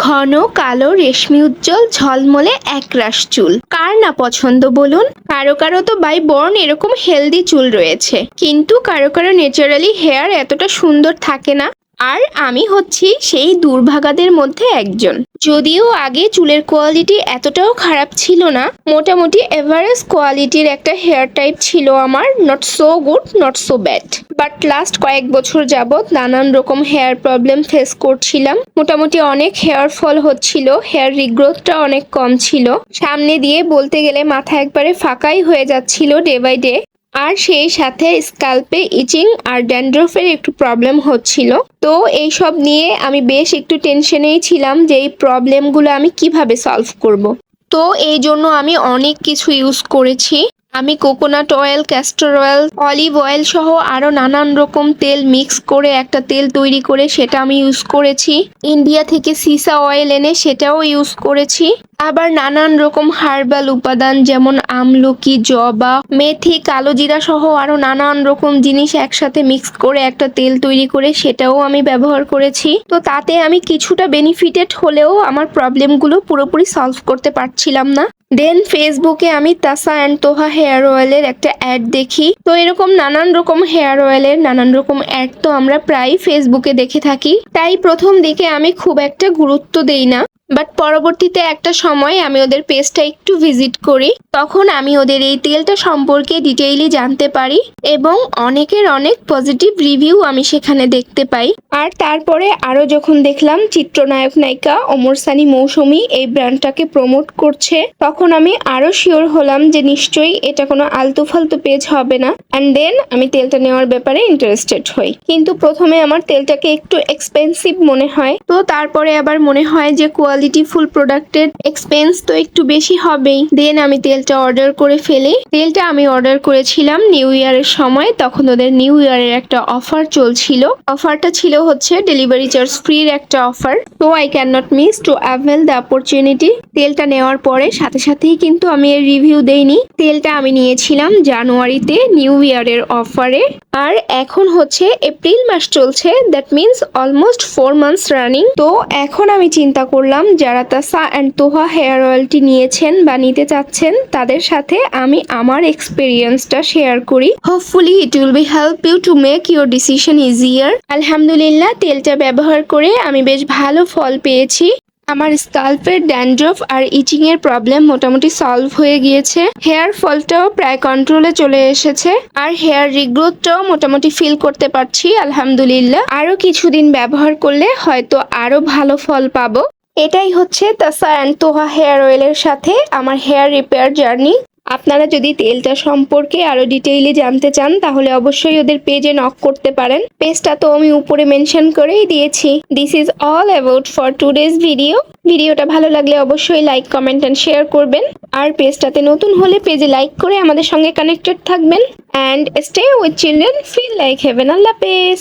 ঘন, কালো, রেশমি উজ্জ্বল, ঝলমলে একরাশ চুল। কার না পছন্দ বলুন? কারও কারও তো বাই বর্ণ এরকম হেলদি চুল রয়েছে। কিন্তু কারও কারও ন্যাচারালি হেয়ার এতটা সুন্দর থাকে না। আর আমি হচ্ছি সেই দুর্ভাগাদের মধ্যে একজন। যদিও আগে চুলের কোয়ালিটি এতটাও খারাপ ছিল না, মোটামুটি এভারেজ কোয়ালিটির একটা হেয়ার টাইপ ছিল আমার not so good not so bad but last কয়েক বছর যাবৎ নানান রকম হেয়ার প্রবলেম ফেস করছিলাম। মোটামুটি অনেক হেয়ার ফল হচ্ছিল হেয়ার রিগ্রোথটা অনেক কম ছিল। সামনে দিয়ে বলতে গেলে মাথা একবারে ফাঁকাই হয়ে যাচ্ছিল ডে বাই ডে আর সেই সাথে স্কাল্পে ইচিং আর ড্যান্ড্রফের একটু প্রবলেম হচ্ছিল তো এইসব নিয়ে আমি বেশ একটু টেনশনেই ছিলাম যে এই প্রবলেমগুলো আমি কীভাবে সলভ করব। তো এই জন্য আমি অনেক কিছু ইউজ করেছি আমি coconut oil castor oil olive oil সহ আরও নানান রকম তেল মিক্স করে একটা তেল তৈরি করে সেটা আমি ইউজ করেছি। ইন্ডিয়া থেকে সিসা অয়েল এনে সেটাও ইউজ করেছি। আবার নানান রকম হার্বাল উপাদান যেমন আমলকি, জবা, মেথি কালো জিরা সহ আরও নানান রকম জিনিস একসাথে মিক্স করে একটা তেল তৈরি করে সেটাও আমি ব্যবহার করেছি। তো তাতে আমি কিছুটা বেনিফিটেড হলেও আমার প্রবলেমগুলো পুরোপুরি সলভ করতে পারছিলাম না। দেন ফেসবুকে আমি তাসা অ্যান্ড তোহা হেয়ার অয়েলের একটা অ্যাড দেখি। তো এরকম নানান রকম হেয়ার অয়েলের নানান রকম অ্যাড তো আমরা প্রায় ফেসবুকে দেখে থাকি। তাই প্রথম দিকে আমি খুব একটা গুরুত্ব দেই না। বাট পরবর্তীতে একটা সময় আমি ওদের পেজটা একটু ভিজিট করি। তখন আমি ওদের এই তেলটা সম্পর্কে ডিটেইলি জানতে পারি এবং অনেকের অনেক পজিটিভ রিভিউ আমি সেখানে দেখতে পাই। আর তারপরে আরও যখন দেখলাম চিত্রনায়ক নায়িকা অমর সানি মৌসুমি এই ব্র্যান্ডটাকে প্রমোট করছে, তখন আমি আরও শিওর হলাম যে নিশ্চয়ই এটা কোনো আলতু ফালতু পেজ হবে না। অ্যান্ড দেন আমি তেলটা নেওয়ার ব্যাপারে ইন্টারেস্টেড হই। কিন্তু প্রথমে আমার তেলটাকে একটু এক্সপেন্সিভ মনে হয়। তো তারপরে আবার মনে হয় যে কোয়ালিটি ফুল প্রোডাক্টের এক্সপেন্স তো একটু বেশি হবেই। দেন আমি তেলটা অর্ডার করে ফেলি। তেলটা আমি অর্ডার করেছিলাম নিউ ইয়ারের সময়। তখন ওদের নিউ ইয়ারের একটা অফার চলছিল। অফারটা ছিল হচ্ছে ডেলিভারি চার্জ ফ্রির একটা অফার তো I can not miss to avail the opportunity তেলটা নেওয়ার পরে সাথে সাথেই কিন্তু আমি এর রিভিউ দেইনি। তেলটা আমি নিয়েছিলাম জানুয়ারিতে নিউ ইয়ারের অফারে আর এখন হচ্ছে এপ্রিল মাস চলছে that means almost four months running তো এখন আমি চিন্তা করলাম, যারা তাসা অ্যান্ড তোহা হেয়ার অয়েলটি নিয়েছেন বা নিতে চাচ্ছেন, তাদের সাথে আমি আমার এক্সপিরিয়েন্সটা শেয়ার করি। Hopefully it will be help you to make your decision easier আলহামদুলিল্লাহ, তেলটা ব্যবহার করে আমি বেশ ভালো ফল পেয়েছি। আমার স্কাল্পের ড্যান্ড্রফ আর ইচিং এর প্রবলেম মোটামুটি সলভ হয়ে গিয়েছে। হেয়ার ফলটাও প্রায় কন্ট্রোলে চলে এসেছে। আর হেয়ার রিগ্রোথটাও মোটামুটি ফিল করতে পারছি, আলহামদুলিল্লাহ। আরও কিছুদিন ব্যবহার করলে হয়তো আরও ভালো ফল পাবো। এটাই হচ্ছে তাসা অ্যান্ড তোহা হেয়ার অয়েলের সাথে আমার হেয়ার রিপেয়ার জার্নি আপনারা যদি তেলটা সম্পর্কে আরও ডিটেইলি জানতে চান, তাহলে অবশ্যই ওদের পেজে নক করতে পারেন। পেজটা তো আমি উপরে মেনশন করেই দিয়েছি। This is all about for today's video ভিডিওটা ভালো লাগলে অবশ্যই লাইক কমেন্ট অ্যান্ড শেয়ার করবেন। আর পেজটাতে নতুন হলে পেজে লাইক করে আমাদের সঙ্গে কানেক্টেড থাকবেন। And stay with children feel like heaven Allah page